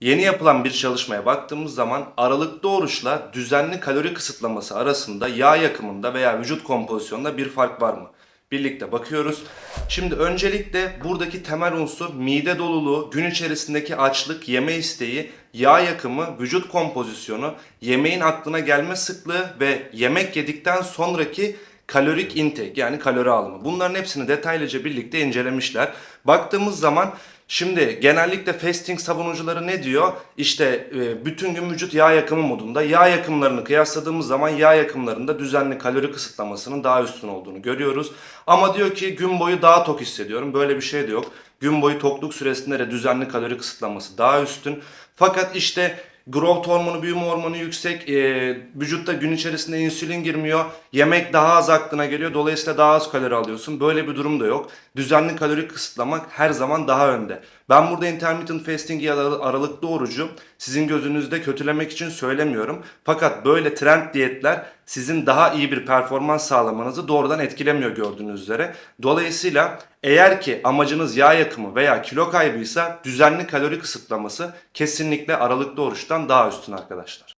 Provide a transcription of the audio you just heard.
Yeni yapılan bir çalışmaya baktığımız zaman aralıklı oruçla düzenli kalori kısıtlaması arasında yağ yakımında veya vücut kompozisyonunda bir fark var mı? Birlikte bakıyoruz. Şimdi öncelikle buradaki temel unsur mide doluluğu, gün içerisindeki açlık, yeme isteği, yağ yakımı, vücut kompozisyonu, yemeğin aklına gelme sıklığı ve yemek yedikten sonraki kalorik intake yani kalori alımı. Bunların hepsini detaylıca birlikte incelemişler. Baktığımız zaman şimdi genellikle fasting savunucuları ne diyor? İşte e, bütün gün vücut yağ yakımı modunda. Yağ yakımlarını kıyasladığımız zaman yağ yakımlarında düzenli kalori kısıtlamasının daha üstün olduğunu görüyoruz. Ama diyor ki gün boyu daha tok hissediyorum. Böyle bir şey de yok. Gün boyu tokluk süresinde de düzenli kalori kısıtlaması daha üstün. Fakat işte growth hormonu, büyüme hormonu yüksek, e, vücutta gün içerisinde insülin girmiyor, yemek daha az aklına geliyor, dolayısıyla daha az kalori alıyorsun. Böyle bir durum da yok. Düzenli kalori kısıtlamak her zaman daha önde. Ben burada intermittent fasting ya da aralıklı orucu sizin gözünüzde kötülemek için söylemiyorum. Fakat böyle trend diyetler sizin daha iyi bir performans sağlamanızı doğrudan etkilemiyor gördüğünüz üzere. Dolayısıyla eğer ki amacınız yağ yakımı veya kilo kaybıysa düzenli kalori kısıtlaması kesinlikle aralıklı oruçtan daha üstün arkadaşlar.